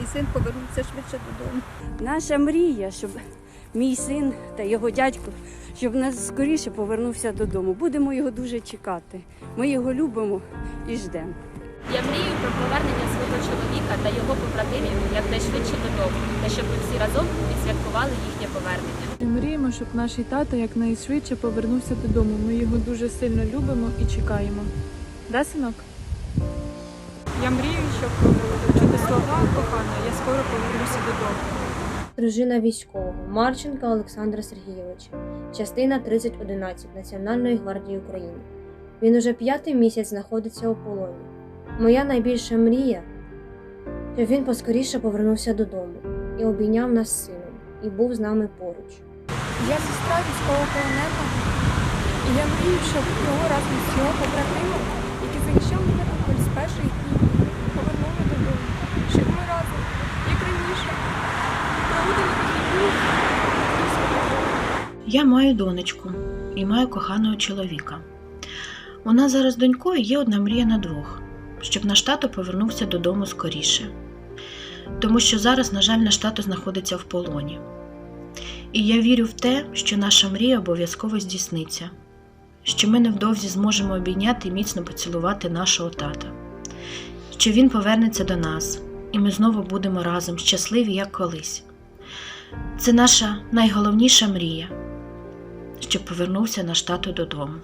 мій син повернувся швидше додому. Наша мрія, щоб мій син та його дядько, щоб нас скоріше повернувся додому. Будемо його дуже чекати. Ми його любимо і ждемо. Я мрію про повернення свого чоловіка та його побратимів якнайшвидше додому, та щоб ми всі разом відсвяткували їхнє повернення. Ми мріємо, щоб наш тато якнайшвидше повернувся додому. Ми його дуже сильно любимо і чекаємо. Да, синок? Я мрію, щоб чути слова кохана, я скоро повернуся додому. Дружина військового Марченка Олександра Сергійовича, частина 3011 Національної гвардії України. Він уже п'ятий місяць знаходиться у полоні. Моя найбільша мрія, щоб він поскоріше повернувся додому і обійняв нас з сином, і був з нами поруч. Я сестра військовополоненого, і я мрію, щоб його разом з його побратимом, які захищав мене Маріуполь з перших днів, повернули додому, щоб ми разом, як раніше, проводили вихідні. Я маю донечку і маю коханого чоловіка. У нас зараз донькою є одна мрія на двох, щоб наш тато повернувся додому скоріше. Тому що зараз, на жаль, наш тато знаходиться в полоні. І я вірю в те, що наша мрія обов'язково здійсниться, що ми невдовзі зможемо обійняти і міцно поцілувати нашого тата, що він повернеться до нас, і ми знову будемо разом щасливі, як колись. Це наша найголовніша мрія щоб повернувся на штату додому.